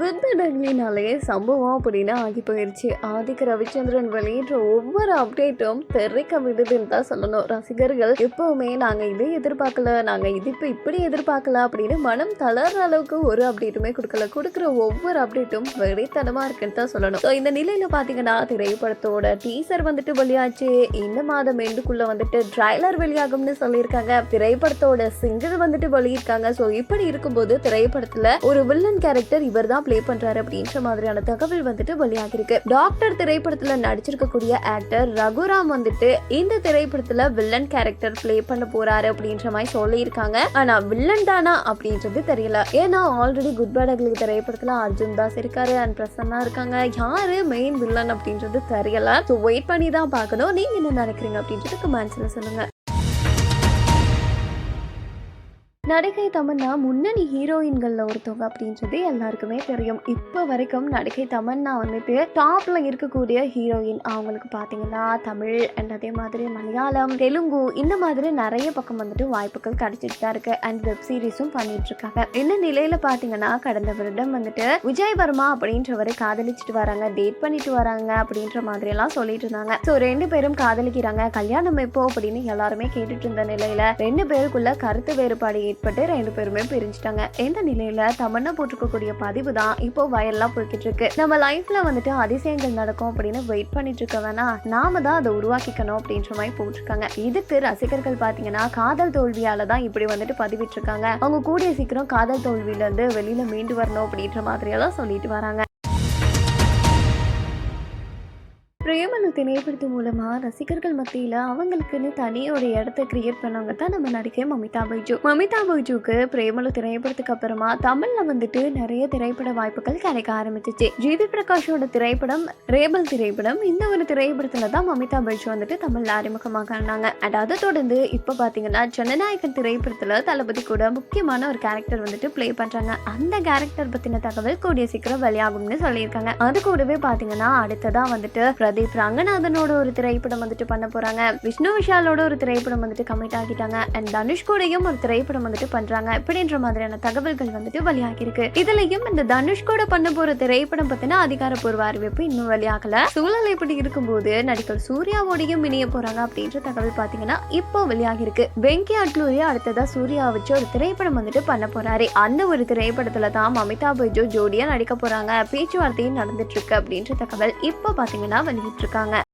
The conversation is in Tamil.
குந்தடங்களினாலே சம்பவம் அப்படின்னு ஆகி போயிருச்சு. ஆதிக்க ரவிச்சந்திரன் வெளியிட்ட ஒவ்வொரு அப்டேட்டும் தெரிக்க விடுதுன்னு தான் சொல்லணும். ரசிகர்கள் எப்பவுமே நாங்கள் இதை எதிர்பார்க்கல நாங்கள் இது இப்போ இப்படி எதிர்பார்க்கல அப்படின்னு மனம் தளர்ற அளவுக்கு ஒரு அப்டேட்டுமே கொடுக்கல. கொடுக்குற ஒவ்வொரு அப்டேட்டும் வெறித்தனமா இருக்குன்னு தான் சொல்லணும். ஸோ இந்த நிலையில பாத்தீங்கன்னா திரைப்படத்தோட டீசர் வந்துட்டு வெளியாச்சு. இந்த மாதம் எண்டுக்குள்ள வந்துட்டு ட்ரைலர் வெளியாகும்னு சொல்லியிருக்காங்க. திரைப்படத்தோட சிங்கிள் வந்துட்டு வெளியிருக்காங்க ஸோ இப்படி இருக்கும்போது திரைப்படத்துல ஒரு வில்லன் கேரக்டர் இவர் தான் ப்ளே பண்றாரு அப்படின்ற மாதிரியான தகவல் வந்துட்டு வெளியாகிருக்கு டாக்டர் திரைப்படத்துல நடிச்சிருக்கக்கூடிய ஆக்டர் ரகுராம் வந்துட்டு இந்த திரைப்படத்துல வில்லன் கேரக்டர் ப்ளே பண்ண போறாரு அப்படின்ற மாதிரி சொல்லியிருக்காங்க. ஆனா வில்லன் தானா அப்படின்றது தெரியல. ஏன்னா ஆல்ரெடி குட் பேட் அக்லி திரைப்படத்துல அர்ஜுன் தாஸ் இருக்காரு அண்ட் பிரசன்னா இருக்காங்க. யாரு மெயின் வில்லன் அப்படின்றது தெரியல. ஸோ வெயிட் பண்ணி தான் பார்க்கணும். நீங்க என்ன நினைக்கிறீங்க அப்படின்றது கமெண்ட்ஸ்ல சொல்லுங்க. நடிகை தமன்னா முன்னணி ஹீரோயின்களில் ஒருத்தவங்க அப்படின்றது எல்லாருக்குமே தெரியும். இப்போ வரைக்கும் நடிகை தமன்னா வந்துட்டு டாப்ல இருக்கக்கூடிய ஹீரோயின் அவங்களுக்கு பார்த்தீங்கன்னா தமிழ் அண்ட் அதே மாதிரி மலையாளம் தெலுங்கு இந்த மாதிரி நிறைய பக்கம் வந்துட்டு வாய்ப்புகள் கிடைச்சிட்டு தான் இருக்கு. அண்ட் வெப் சீரிஸும் பண்ணிட்டு இருக்காங்க. என்ன நிலையில பாத்தீங்கன்னா கடந்த வருடம் வந்துட்டு விஜய் வர்மா அப்படின்றவரை காதலிச்சுட்டு வராங்க டேட் பண்ணிட்டு வராங்க அப்படின்ற மாதிரி எல்லாம் சொல்லிட்டு இருந்தாங்க. ஸோ ரெண்டு பேரும் காதலிக்கிறாங்க. கல்யாணம் எப்போ அப்படின்னு எல்லாருமே கேட்டுட்டு இருந்த நிலையில ரெண்டு பேருக்குள்ள கருத்து வேறுபாடு ஏற்பட்டு ரெண்டு பேருமே பிரிஞ்சுட்டாங்க. இந்த நிலையில தமன்னா போட்டிருக்கக்கூடிய பதிவு தான் இப்போ வயல்லாம் போய்கிட்டு இருக்கு நம்ம லைஃப்ல வந்துட்டு அதிசயங்கள் நடக்கும் அப்படின்னு வெயிட் பண்ணிட்டு இருக்க வேணா நாம தான் அதை உருவாக்கிக்கணும் அப்படின்ற மாதிரி போட்டிருக்காங்க. இதுக்கு ரசிகர்கள் பாத்தீங்கன்னா காதல் தோல்வியால தான் இப்படி வந்துட்டு பதிவிட்டு இருக்காங்க அவங்க கூடிய சீக்கிரம் காதல் தோல்வியில இருந்து வெளியில மீண்டு வரணும் அப்படின்ற மாதிரி எல்லாம் சொல்லிட்டு வராங்க. பிரேமலு திரைப்படத்து மூலமா ரசிகர்கள் மத்தியில அவங்களுக்குன்னு தனியோட ஒரு இடத்த கிரியேட் பண்ணவங்க தான் நம்ம நடிகை மமிதா பைஜு. மமிதா பைஜுக்கு பிரேமலு திரைப்படத்துக்கு அப்புறமா தமிழ்ல வந்துட்டு நிறைய திரைப்பட வாய்ப்புகள் கிடைக்க ஆரம்பிச்சிச்சு. ஜிவி பிரகாஷோட திரைப்படம் ரேபல் திரைப்படம் இந்த ஒரு திரைப்படத்துல தான் மமிதா பைஜு வந்துட்டு தமிழ்ல அறிமுகமாக ஆனாங்க அண்ட் அதை தொடர்ந்து இப்ப பாத்தீங்கன்னா ஜனநாயகன் திரைப்படத்துல தளபதி கூட முக்கியமான ஒரு கேரக்டர் வந்துட்டு ப்ளே பண்றாங்க. அந்த கேரக்டர் பத்தின தகவல் கூடிய சீக்கிரம் வெளியாகும்னு சொல்லியிருக்காங்க. அது கூடவே பாத்தீங்கன்னா அடுத்ததா வந்துட்டு பிரதீப் ரங்கநாதனோட ஒரு திரைப்படம் வந்துட்டு பண்ண போறாங்க. விஷ்ணு விஷாலோட ஒரு திரைப்படம் வந்துட்டு கமிட் ஆகிட்டாங்க. அண்ட் தனுஷ் கூடயும் ஒரு திரைப்படம் வந்துட்டு பண்றாங்க. இப்படின்ற மாதிரியான தகவல்கள் வந்துட்டு வெளியாகி இருக்கு இதுலயும் இந்த தனுஷ் கூட பண்ண போற திரைப்படம் பற்றின அதிகாரப்பூர்வ அறிவிப்பு இன்னும் வெளியாகல. சூழல் இப்படி இருக்கும்போது நடிகர் சூர்யாவோடையும் இணைய போறாங்க அப்படின்ற தகவல் பாத்தீங்கன்னா இப்போ வெளியாகி இருக்கு வெங்கி அட்லூரி அடுத்ததா சூர்யா வச்சு ஒரு திரைப்படம் வந்துட்டு பண்ண போறாரு. அந்த ஒரு திரைப்படத்துல தான் அமிதாப் பச்சோ ஜோடியா நடிக்க போறாங்க. பேச்சுவார்த்தையும் நடந்துட்டு இருக்கு அப்படின்ற தகவல் இப்போ பாத்தீங்கன்னா 一直刚按